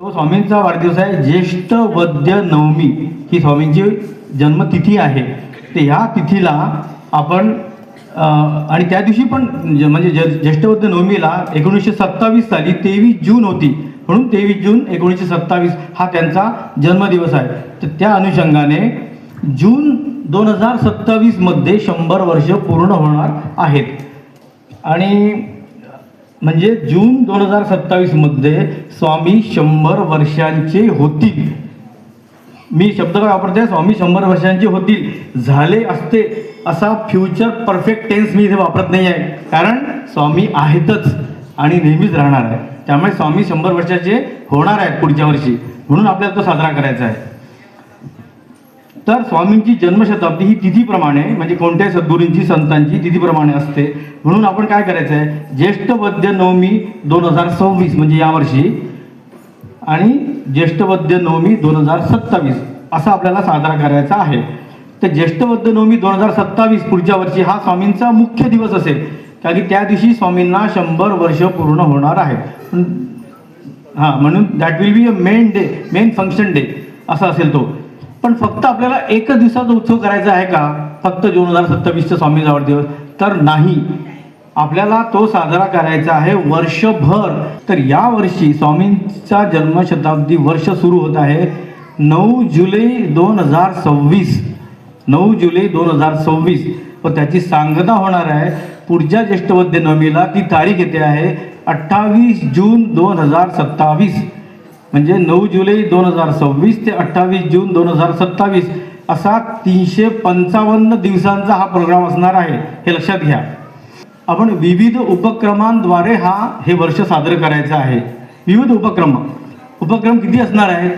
तो स्वामींचा वाढदिवस आहे ज्येष्ठ वद्य नवमी. ही स्वामींची जन्मतिथी आहे. ते ह्या तिथीला आपण आणि त्या दिवशी पण म्हणजे ज- ज्येष्ठ वद्य नवमीला एकोणीसशे सत्तावीस साली तेवीस जून होती. म्हणून तेवीस जून एकोणीसशे सत्तावीस हा त्यांचा जन्मदिवस आहे. तर त्या अनुषंगाने जून दोन हजार सत्तावीसमध्ये शंभर वर्ष पूर्ण होणार आहेत. आणि म्हणजे जून दोन हजार सत्तावीसमध्ये स्वामी शंभर वर्षांचे होतील. मी शब्द काय वापरते स्वामी शंभर वर्षांचे होतील. झाले असते असा फ्युचर परफेक्ट टेन्स मी इथे वापरत नाही आहे कारण स्वामी आहेतच आणि नेहमीच राहणार आहे. त्यामुळे स्वामी शंभर वर्षाचे होणार आहेत पुढच्या वर्षी. म्हणून आपल्याला तो साजरा करायचा आहे. तर स्वामींची जन्मशताब्दी ही तिथीप्रमाणे म्हणजे कोणत्याही सद्गुरूंची संतांची तिथीप्रमाणे असते. म्हणून आपण काय करायचं आहे ज्येष्ठ वद्य नवमी दोन हजार सव्वीस म्हणजे यावर्षी आणि ज्येष्ठ वद्य नवमी दोन हजार सत्तावीस असा आपल्याला साजरा करायचा आहे. तर ज्येष्ठ वद्य नवमी दोन हजार सत्तावीस पुढच्या वर्षी हा स्वामींचा मुख्य दिवस असेल. कारण की त्या दिवशी स्वामींना शंभर वर्ष पूर्ण होणार आहे. हां म्हणून that will be a main day main function day असा असेल तो. पण फक्त आपल्याला एकच दिवसाचा उत्सव करायचा आहे का? फक्त दोन हजार सत्तावीसचा स्वामी वाढदिवस तर नाही. आपल्याला तो साजरा करायचा आहे वर्षभर. तर या वर्षी स्वामींचा जन्मशताब्दी वर्ष सुरू होत आहे नऊ जुलै दोन हजार सव्वीस. नऊ जुलै दोन हजार सव्वीस. व त्याची सांगता होणार आहे पुढच्या ज्येष्ठवद्य नवमीला ती तारीख येते आहे अठ्ठावीस जून दोन हजार सत्तावीस. म्हणजे नऊ जुलै दोन हजार सव्वीस ते अठ्ठावीस जून दोन हजार सत्तावीस असा तीनशे पंचावन्न दिवसांचा हा प्रोग्राम असणार आहे हे लक्षात घ्या. आपण विविध उपक्रमांद्वारे हा हे वर्ष साजरं करायचं आहे. विविध उपक्रम. उपक्रम किती असणार आहेत?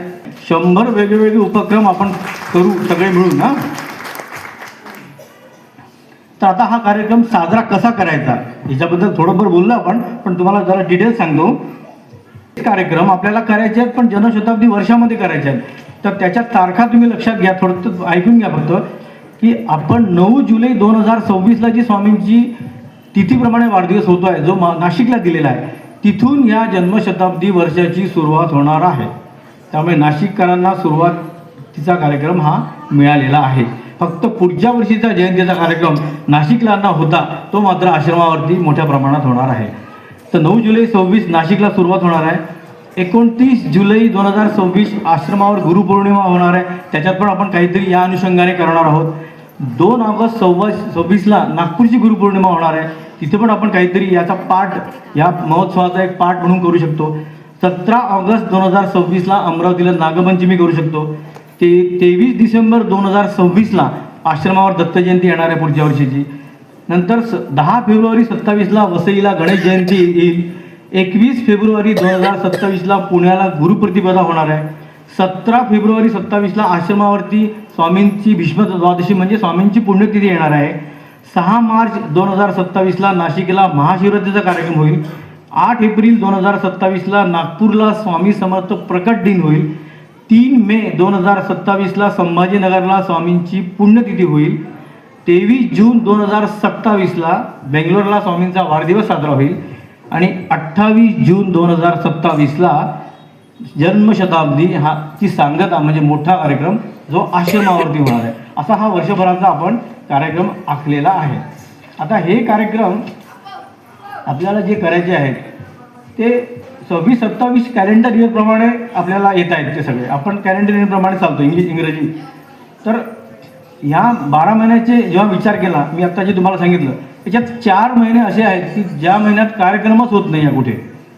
शंभर वेगवेगळे उपक्रम आपण करू सगळे मिळून ना तर आता हा कार्यक्रम साजरा कसा करायचा? याच्याबद्दल थोडंफार बोललो आपण पण तुम्हाला जरा डिटेल्स सांगतो. कार्यक्रम आपल्याला करायचे आहेत पण जनशताब्दी वर्षामध्ये करायचे आहेत. तर त्याच्या तारखा तुम्ही लक्षात घ्या थोडं ऐकून घ्या फक्त की आपण नऊ जुलै दोन हजार सव्वीसला जी स्वामींची तिथीप्रमाणे वाढदिवस होतो आहे जो मा- नाशिकला दिलेला आहे तिथून या जन्मशताब्दी वर्षाची सुरुवात होणार आहे. त्यामुळे नाशिककरांना सुरुवातीचा कार्यक्रम हा मिळालेला आहे. फक्त पुढच्या वर्षीचा जयंतीचा कार्यक्रम नाशिकला होता तो मात्र आश्रमावरती मोठ्या प्रमाणात होणार आहे. तर नऊ जुलै सव्वीस नाशिकला सुरुवात होणार आहे. एकोणतीस जुलै दोन हजार सव्वीस आश्रमावर गुरुपौर्णिमा होणार आहे. त्याच्यात पण आपण काहीतरी या अनुषंगाने करणार आहोत. दोन ऑगस्ट सव्वीस सव्वीसला नागपूरची गुरुपौर्णिमा होणार आहे. तिथे पण आपण काहीतरी याचा पाठ या महोत्सवाचा एक पाठ म्हणून करू शकतो. सतरा ऑगस्ट दोन हजार सव्वीसला अमरावतीला नागपंचमी करू शकतो. ते तेवीस डिसेंबर दोन हजार सव्वीसला आश्रमावर दत्तजयंती येणार आहे पुढच्या वर्षीची. नंतर स दहा फेब्रुवारी सत्तावीसला वसईला गणेश जयंती येईल. एकवीस फेब्रुवारी दोन हजार सत्तावीसला पुण्याला गुरुप्रतिपदा होणार आहे. सतरा फेब्रुवारी सत्तावीसला आश्रमावरती स्वामींची भीष्म द्वादशी म्हणजे स्वामींची पुण्यतिथी येणार आहे. सहा मार्च दोन हजार सत्तावीसला नाशिकला महाशिवरात्रीचा कार्यक्रम होईल. आठ एप्रिल दोन हजार सत्तावीसला नागपूरला स्वामी समर्थ प्रकट दिन होईल. तीन मे दोन हजार सत्तावीसला संभाजीनगरला स्वामींची पुण्यतिथी होईल. तेवीस जून दोन हजार सत्तावीसला बेंगलोरला स्वामींचा वाढदिवस साजरा होईल आणि अठ्ठावीस जून दोन हजार सत्तावीसला जन्मशताब्दी हा ची सांगता म्हणजे मोठा कार्यक्रम जो आश्रमावरती होणार आहे. असा हा वर्षभराचा आपण कार्यक्रम आखलेला आहे. आता हे कार्यक्रम आपल्याला जे करायचे आहेत ते सव्वीस सत्तावीस कॅलेंडर इयरप्रमाणे आपल्याला येत आहेत ते सगळे. आपण कॅलेंडर इयरप्रमाणे चालतो इंग्लिश इंग्रजी. तर ह्या बारा महिन्याचे जेव्हा विचार केला मी आत्ता जे तुम्हाला सांगितलं त्याच्यात चार महिने असे आहेत की ज्या महिन्यात कार्यक्रमच होत नाही आहे कुठे.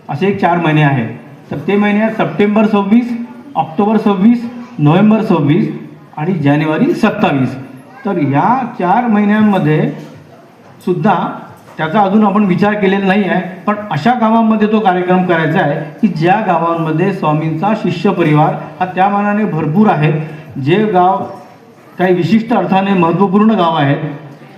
असे एक चार महिने आहेत. तर ते महिने आहेत सप्टेंबर सव्वीस ऑक्टोबर सव्वीस नोव्हेंबर सव्वीस आणि जानेवारी सत्तावीस. तर ह्या चार महिन्यांमध्ये सुद्धा त्याचा अजून आपण विचार केलेला नाही आहे पण अशा गावांमध्ये तो कार्यक्रम करायचा आहे की ज्या गावांमध्ये स्वामींचा शिष्य परिवार हा त्या मानाने भरपूर आहे जे गाव काही विशिष्ट अर्थाने महत्त्वपूर्ण गाव आहेत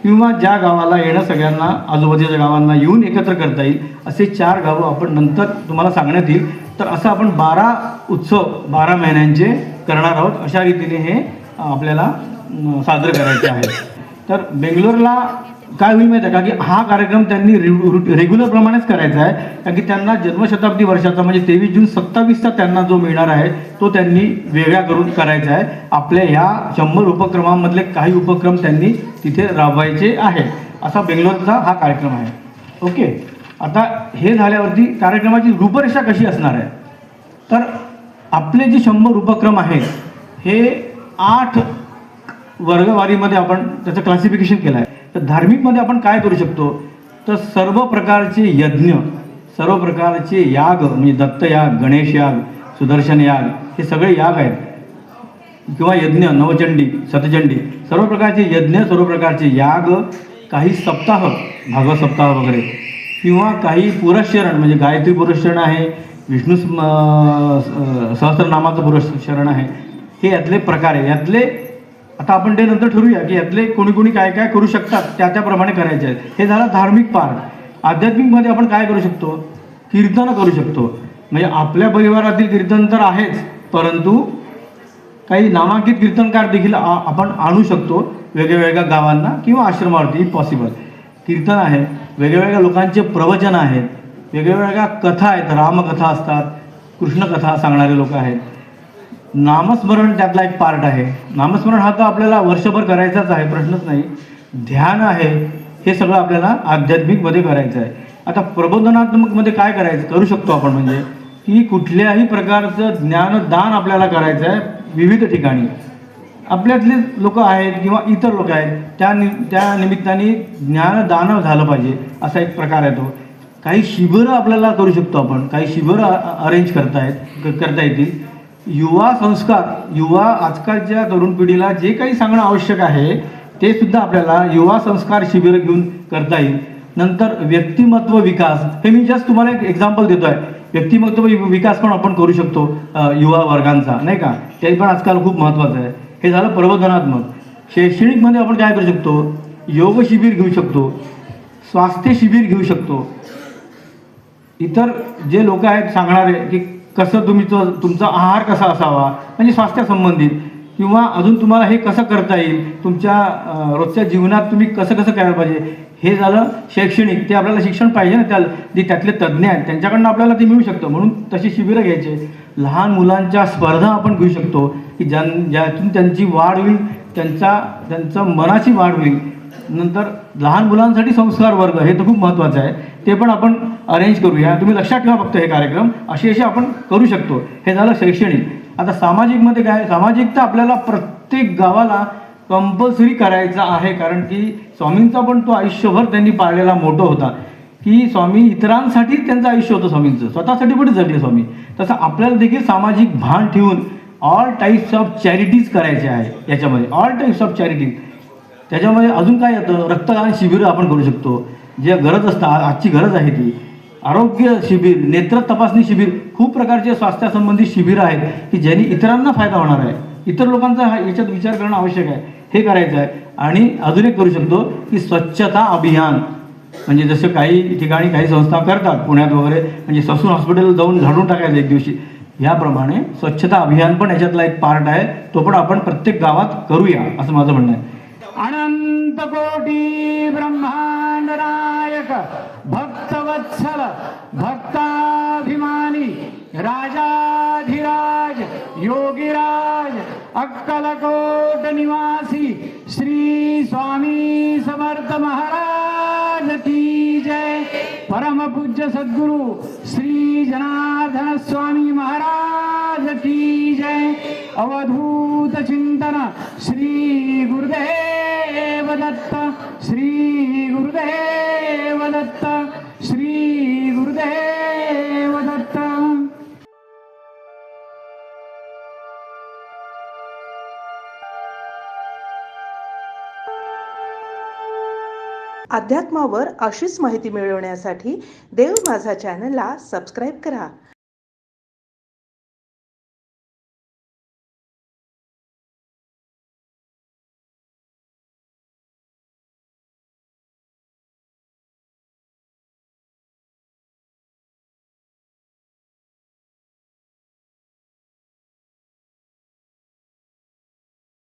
किंवा ज्या गावाला येणं सगळ्यांना आजूबाजूच्या गावांना येऊन एकत्र करता येईल असे चार गावं आपण नंतर तुम्हाला सांगण्यात येईल. तर असं आपण बारा उत्सव बारा महिन्यांचे करणार आहोत. अशा रीतीने हे आपल्याला सादर साजरं करायचे आहे तर बेंगलोरला काय होईल माहिती आहे का? की हा कार्यक्रम त्यांनी रेग्युलर प्रमाणेच करायचा आहे. कारण की त्यांना जन्मशताब्दी वर्षाचा म्हणजे तेवीस जून सत्तावीसचा त्यांना जो मिळणार आहे तो त्यांनी वेगळा करून करायचा आहे. आपल्या ह्या शंभर उपक्रमांमधले काही उपक्रम त्यांनी तिथे राबवायचे आहे असा बेंगलोरचा हा कार्यक्रम आहे. ओके? आता हे झाल्यावरती कार्यक्रमाची रूपरेषा कशी असणार आहे? तर आपले जे शंभर उपक्रम आहेत हे आठ वर्गवारीमध्ये आपण त्याचं क्लासिफिकेशन केलं आहे तर धार्मिकमध्ये आपण काय करू शकतो? तर सर्व प्रकारचे यज्ञ सर्व प्रकारचे याग म्हणजे दत्तयाग गणेश याग सुदर्शन याग हे सगळे याग आहेत. किंवा यज्ञ नवचंडी सतचंडी सर्व प्रकारचे यज्ञ सर्व प्रकारचे याग काही सप्ताह भागवत सप्ताह वगैरे किंवा काही पुरस्चरण म्हणजे गायत्री पुरस्चरण आहे विष्णू सहस्रनामाचं पुरस्चरण आहे. हे यातले प्रकार आहे. यातले आता आपण ते नंतर ठरूया की यातले कोणी कोणी काय काय करू शकतात त्या त्याप्रमाणे करायचे आहेत. हे झालं धार्मिक पार्ट आध्यात्मिकमध्ये आपण काय करू शकतो? कीर्तन करू शकतो. म्हणजे आपल्या परिवारातील कीर्तन तर आहेच परंतु काही नामांकित कीर्तनकार देखील आ- आपण आणू शकतो वेगळ्यावेगळ्या गावांना किंवा आश्रमावरती पॉसिबल कीर्तन आहे वेगळ्यावेगळ्या लोकांचे प्रवचन आहेत वेगळ्यावेगळ्या कथा आहेत. रामकथा असतात कृष्णकथा सांगणारे लोक आहेत. नामस्मरण त्यातला एक पार्ट आहे. नामस्मरण हा तर आपल्याला वर्षभर करायचाच आहे प्रश्नच नाही. ध्यान आहे हे सगळं आपल्याला आध्यात्मिकमध्ये करायचं आहे. आता प्रबोधनात्मकमध्ये काय करायचं करू शकतो आपण म्हणजे? की कुठल्याही प्रकारचं ज्ञानदान आपल्याला करायचं आहे विविध ठिकाणी. आपल्यातले लोक आहेत किंवा इतर लोक आहेत त्या नि त्या निमित्ताने ज्ञानदान झालं पाहिजे असा एक प्रकार आहे तो. काही शिबिरं आपल्याला करू शकतो आपण. काही शिबिरं अरेंज करता येत क- करता येतील. युवा संस्कार युवा आजकालच्या तरुण पिढीला जे काही सांगणं आवश्यक आहे ते सुद्धा आपल्याला युवा संस्कार शिबिर घेऊन करता येईल. नंतर व्यक्तिमत्व विकास हे मी जस्ट तुम्हाला एक एक्झाम्पल देतो आहे व्यक्तिमत्व विकास पण आपण करू शकतो युवा वर्गांचा नाही का? ते पण आजकाल खूप महत्त्वाचं आहे. हे झालं प्रबोधनात्मक. शैक्षणिकमध्ये आपण काय करू शकतो? योग शिबिर घेऊ शकतो. स्वास्थ्य शिबिर घेऊ शकतो. इतर जे लोक आहेत सांगणारे की कसं तुम्ही तुमचा आहार कसा असावा? म्हणजे स्वास्थ्यासंबंधित किंवा अजून तुम्हाला हे कसं करता येईल? तुमच्या रोजच्या जीवनात तुम्ही कसं कसं करायला पाहिजे? हे झालं शैक्षणिक. ते आपल्याला शिक्षण पाहिजे ना त्या जे त्यातले तज्ज्ञ आहेत. त्यांच्याकडनं आपल्याला ते मिळू शकतं. म्हणून तशी शिबिरं घ्यायचे. लहान मुलांच्या स्पर्धा आपण घेऊ शकतो. की ज्यां ज्यातून त्यांची वाढ होईल त्यांचा त्यांचं मनाची वाढ होईल. नंतर लहान मुलांसाठी संस्कार वर्ग हे तर खूप महत्त्वाचं आहे. ते पण आपण अरेंज करूया. तुम्ही लक्षात ठेवा फक्त हे कार्यक्रम. असे असे आपण करू शकतो. हे झालं शैक्षणिक. आता सामाजिकमध्ये काय सामाजिक तर आपल्याला प्रत्येक गावाला कंपल्सरी करायचा आहे. कारण की स्वामींचा पण तो आयुष्यभर त्यांनी पाळलेला मोठं होता. की स्वामी इतरांसाठी त्यांचं आयुष्य होतं स्वामींचं. स्वतःसाठी पण जगले स्वामी. तसं आपल्याला देखील सामाजिक भान ठेवून ऑल टाईप्स ऑफ चॅरिटीज करायचे आहे याच्यामध्ये. ऑल टाईप्स ऑफ चॅरिटीज त्याच्यामध्ये अजून काय येतं? रक्तदान शिबिरं आपण करू शकतो. जे गरज असतं आजची गरज आहे ती. आरोग्य शिबिर नेत्र तपासणी शिबिर खूप प्रकारचे स्वास्थ्यासंबंधी शिबिरं आहेत की ज्यांनी इतरांना फायदा होणार आहे. इतर लोकांचा हा याच्यात विचार करणं आवश्यक आहे. हे करायचं आहे. आणि अजून एक करू शकतो की स्वच्छता अभियान. म्हणजे जसं काही ठिकाणी काही संस्था करतात पुण्यात वगैरे म्हणजे ससून हॉस्पिटल जाऊन झाडून टाकायचं एक दिवशी. याप्रमाणे स्वच्छता अभियान पण याच्यातला एक पार्ट आहे. तो पण आपण प्रत्येक गावात करूया असं माझं म्हणणं आहे. अनंत कोटी भक्तवत्सल भक्ताभिमानी राजाधिराज योगीराज अक्कलकोट निवासी श्री स्वामी समर्थ महाराज की जय। परम पूज्य सद्गुरु श्री जनार्दन स्वामी महाराज की जय। अवधूत चिंतन श्री गुरुदेव दत्त श्री गुरुदेव दत्त श्री गुरुदेव दत्त अध्यात्मावर अशीच माहिती मिळवण्यासाठी देव माझा चॅनलला सबस्क्राईब करा.